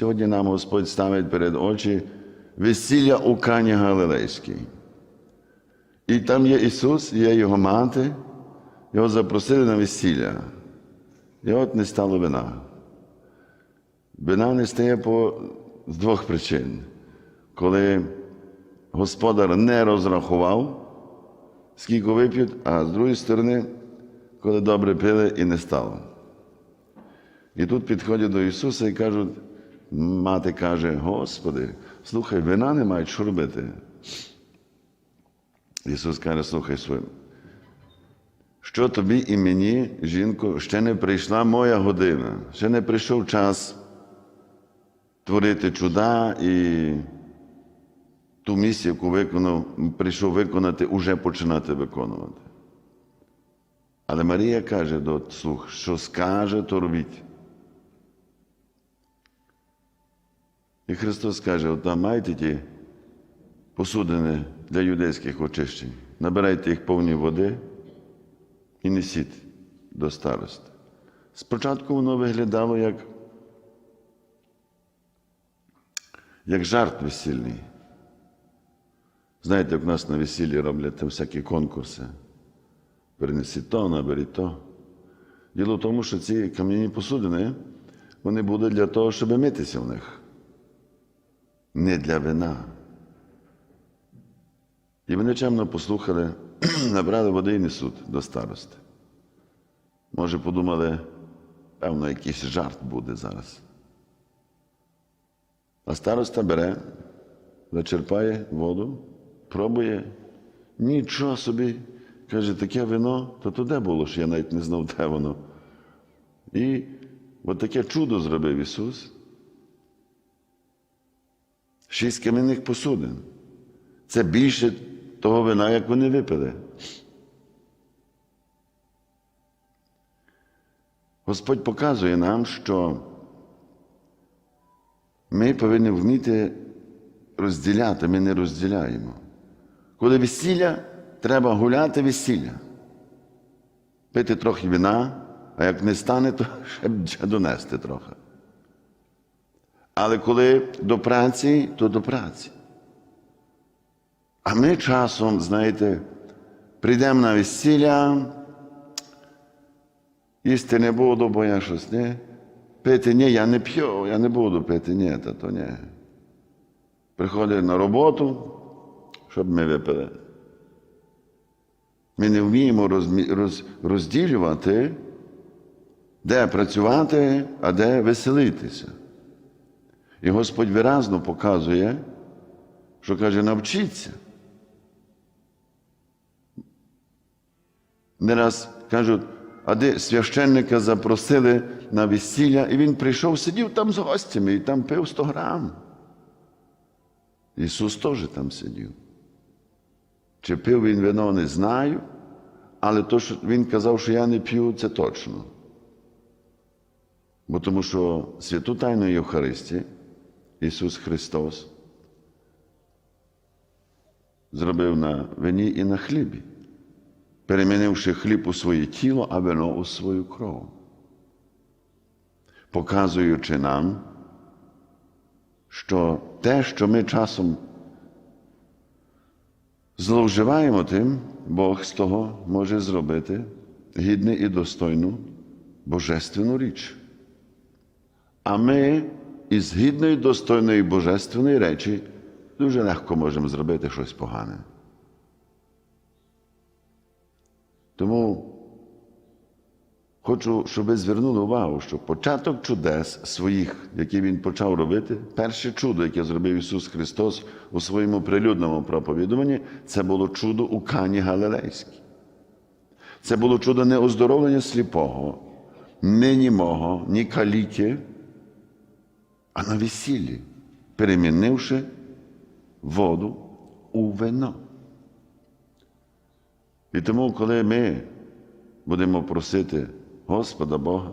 Сьогодні нам Господь ставить перед очі весілля у Кані Галилейській. І там є Ісус, є Його мати, його запросили на весілля. І от не стало вина. Вина не стає по з двох причин. Коли господар не розрахував, скільки вип'ють, а з другої сторони, коли добре пили і не стало. І тут підходять до Ісуса і кажуть, мати каже, Господи, слухай, вина не мають, що робити? Ісус каже, слухай своїм. Що тобі і мені, жінко, ще не прийшла моя година, ще не прийшов час творити чуда і ту місію, яку виконав, прийшов виконати, уже починати виконувати. Але Марія каже до слух, що скаже, то робіть. І Христос каже: от там маєте ті посудини для юдейських очищень, набирайте їх повні води і несіть до старости. Спочатку воно виглядало як, як жарт весільний. Знаєте, як в нас на весіллі роблять там всякі конкурси. Перенесі то, наберіть то. Діло в тому, що ці кам'яні посудини, вони будуть для того, щоб митися в них. Не для вина. І вони чемно послухали, набрали води і несуть до старости. Може, подумали, певно, якийсь жарт буде зараз. А староста бере, зачерпає воду, пробує, нічого собі. Каже, таке вино, то то де було, що я навіть не знав, де воно. І от таке чудо зробив Ісус. Шість кам'яних посудин. Це більше того вина, як вони випили. Господь показує нам, що ми повинні вміти розділяти, ми не розділяємо. Коли весілля, треба гуляти весілля, пити трохи вина, а як не стане, то ще донести трохи. Але коли до праці, то до праці. А ми часом, знаєте, прийдемо на весілля, їсти не буду, бо я щось не. Пити ні, я не п'ю, я не буду пити, ні, та то ні. Приходить на роботу, щоб ми випили. Ми не вміємо розмі- роз, розділювати, де працювати, а де веселитися. І Господь виразно показує, що каже, навчіться. Не раз кажуть, а де священника запросили на весілля, і він прийшов, сидів там з гостями і там пив 100 грам. Ісус теж там сидів. Чи пив він вино, не знаю, але то, що він казав, що я не п'ю, це точно. Бо тому що святу Тайну Євхаристії Ісус Христос зробив на вині і на хлібі, перемінивши хліб у своє тіло, а вино у свою кров, показуючи нам, що те, що ми часом зловживаємо тим, Бог з того може зробити гідну і достойну божественну річ. А ми із гідної, достойної божественної речі дуже легко можемо зробити щось погане. Тому хочу, щоб ви звернули увагу, що початок чудес своїх, які Він почав робити, перше чудо, яке зробив Ісус Христос у своєму прилюдному проповідуванні, це було чудо у Кані Галилейській. Це було чудо не оздоровлення сліпого, не німого, ні каліки, а на весіллі, перемінивши воду у вино. І тому, коли ми будемо просити Господа Бога,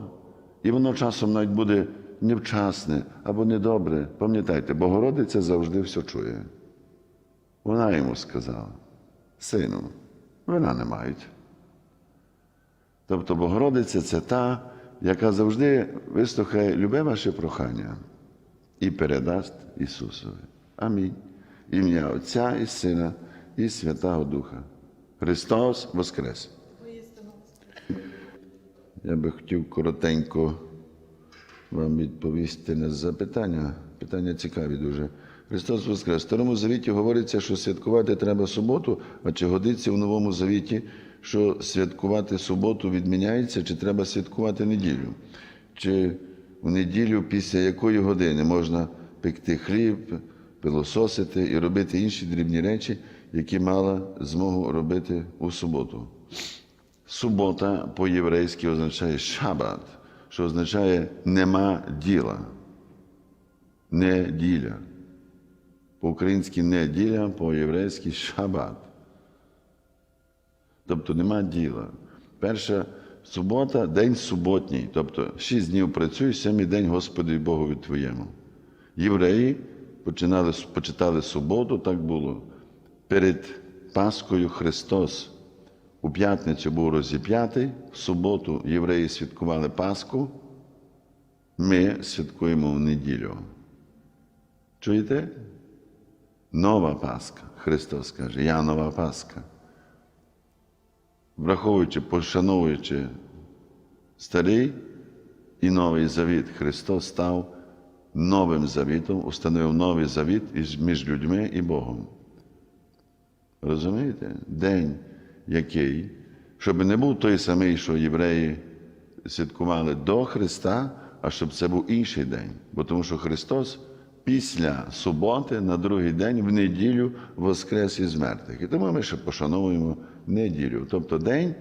і воно часом навіть буде невчасне або недобре, пам'ятайте, Богородиця завжди все чує. Вона йому сказала: Сину, вина не мають. Тобто Богородиця це та, яка завжди вислухає любе ваше прохання. І передасть Ісусові. Амінь. Ім'я Отця і Сина, і Святого Духа. Христос Воскрес! Я би хотів коротенько вам відповісти на запитання. Питання цікаві дуже. Христос Воскрес. В Старому Завіті говориться, що святкувати треба суботу, а чи годиться в Новому Завіті, що святкувати суботу відміняється, чи треба святкувати неділю? Чи в неділю після якої години можна пекти хліб, пилососити і робити інші дрібні речі, які мала змогу робити у суботу? Субота по-єврейськи означає шабат, що означає нема діла. Неділя. По-українськи неділя, по-єврейськи шабат. Тобто нема діла. Перша субота день суботній, тобто шість днів працюй, сьомий день Господи Богові твоєму. Євреї починали, почитали суботу, так було. Перед Паскою Христос у п'ятницю був розіп'ятий, в суботу євреї святкували Пасху, ми святкуємо в неділю. Чуєте? Нова Пасха. Христос каже, я нова Пасха. Враховуючи, пошановуючи старий і новий завіт, Христос став новим завітом, установив новий завіт між людьми і Богом. Розумієте? День, який, щоб не був той самий, що євреї святкували до Христа, а щоб це був інший день. Бо тому що Христос після суботи на другий день в неділю воскрес із мертвих. І тому ми ще пошановуємо неділю. Тобто день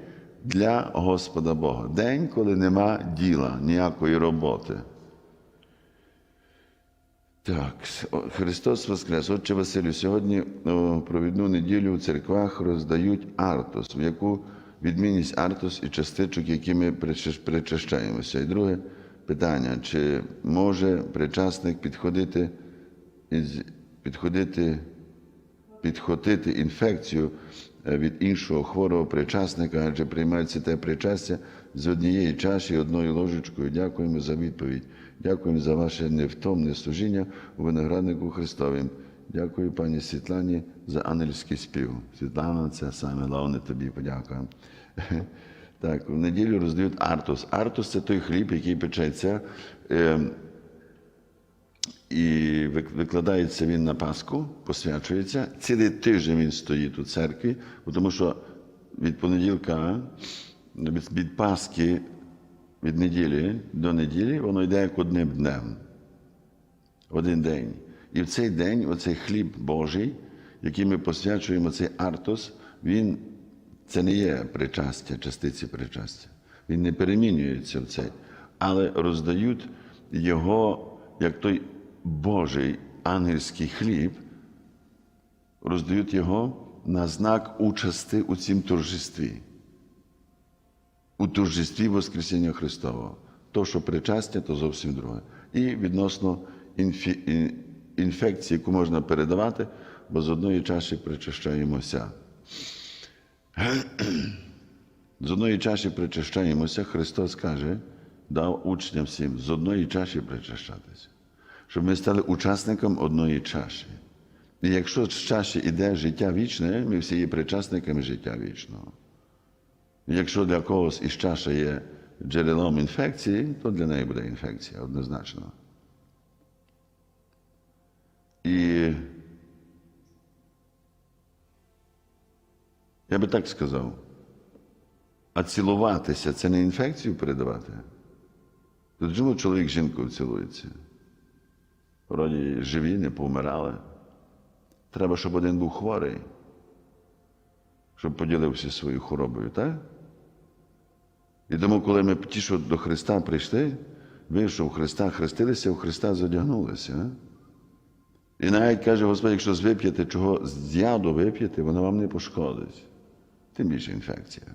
для Господа Бога. День, коли нема діла, ніякої роботи. Так, Христос Воскрес. Отче Василю, сьогодні о, провідну неділю у церквах роздають артос, в яку відмінність артос і частичок, які ми причащаємося. І друге питання: чи може причасник підходити, підходити, підхотити інфекцію е, від іншого хворого причасника, адже приймається те причастя з однієї чаші, одною ложечкою. Дякуємо за відповідь. Дякуємо за ваше невтомне служіння у винограднику Христовим. Дякую пані Світлані за ангельський спів. Світлана, це саме головне тобі подякуємо. Так, в неділю роздають артус. Артус це той хліб, який печеться. Е, і викладається він на Пасху, посвячується. Цілий тиждень він стоїть у церкві, тому що від понеділка, від, Пасхи, від неділі до неділі, воно йде як одним днем. Один день. І в цей день, оцей хліб Божий, який ми посвячуємо, цей артос, він це не є причастя, частиці причастя. Він не перемінюється в цей, але роздають його як той Божий ангельський хліб, роздають його на знак участи у цім торжестві, у торжестві Воскресіння Христового. То, що причастя, то зовсім друге. І відносно інфі... інфекції, яку можна передавати, бо з одної чаші причащаємося. З одної чаші причащаємося, Христос каже, дав учням всім з одної чаші причащатися, щоб ми стали учасником одної чаші. І якщо з чаші йде життя вічне, ми всі є причасниками життя вічного. Якщо для когось із чаша є джерелом інфекції, то для неї буде інфекція однозначно. І я би так сказав, а цілуватися це не інфекцію передавати. То чому чоловік жінкою цілується? Вроді живі, не повмирали. Треба, щоб один був хворий, щоб поділився своєю хворобою, так? І тому, коли ми ті, що до Христа прийшли, ви, що в Христа хрестилися, в Христа задягнулися. І навіть каже Господь, якщо вип'єте, чого з яду вип'єте, воно вам не пошкодить. Тим більше інфекція.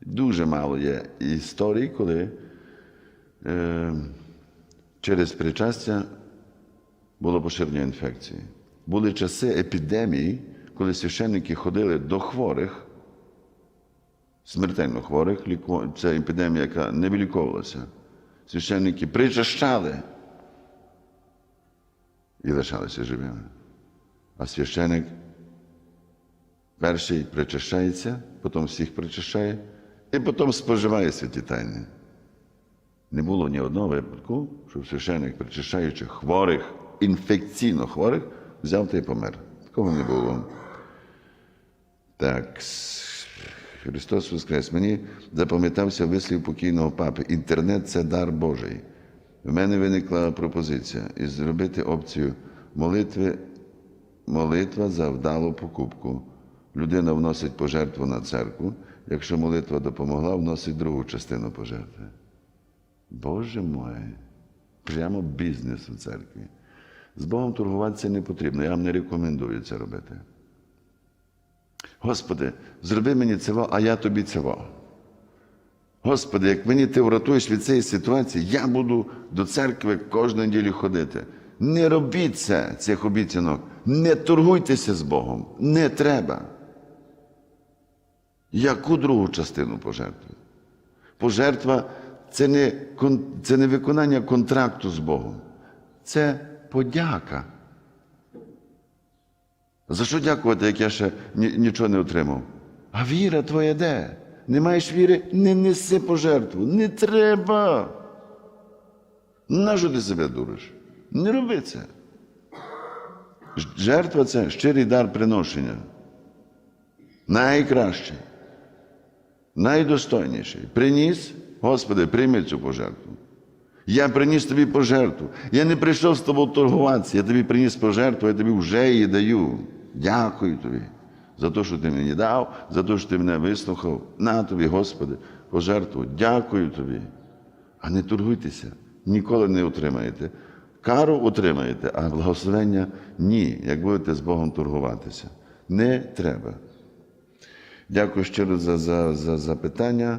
Дуже мало є історій, коли е, через причастя було поширення інфекції. Були часи епідемії, коли священники ходили до хворих, смертельно хворих, це епідемія, яка не виліковувалася. Священники причащали і лишалися живими. А священик перший причащається, потім всіх причащає, і потім споживає святі тайни. Не було ні одного випадку, щоб священик, причащаючи хворих, інфекційно хворих, взяв та й помер. Такого не було. Так, Христос Воскрес. Мені запам'ятався вислів покійного папи. Інтернет це дар Божий. В мене виникла пропозиція і зробити опцію молитви, молитва за вдалу покупку. Людина вносить пожертву на церкву. Якщо молитва допомогла, вносить другу частину пожертви. Боже моє, прямо бізнес у церкві. З Богом торгуватися не потрібно. Я вам не рекомендую це робити. Господи, зроби мені цього, а я тобі цього. Господи, як мені ти врятуєш від цієї ситуації, я буду до церкви кожну неділю ходити. Не робіть це, цих обіцянок. Не торгуйтеся з Богом. Не треба. Яку другу частину пожертви? Пожертва це не, це не виконання контракту з Богом. Це подяка. За що дякувати, як я ще нічого не отримав? А віра твоя де? Не маєш віри? Не неси пожертву. Не треба. Нащо ти себе дуриш? Не роби це. Жертва це щирий дар приношення. Найкращий, найдостойніший. Приніс, Господи, прийми цю пожертву. Я приніс тобі пожертву. Я не прийшов з тобою торгуватися. Я тобі приніс пожертву, я тобі вже її даю. Дякую тобі за те, що ти мені дав, за те, що ти мене вислухав. На тобі, Господи, пожертву. Дякую тобі. А не торгуйтеся, ніколи не отримаєте. Кару отримаєте, а благословення ні, як будете з Богом торгуватися. Не треба. Дякую щиро за, за, за запитання.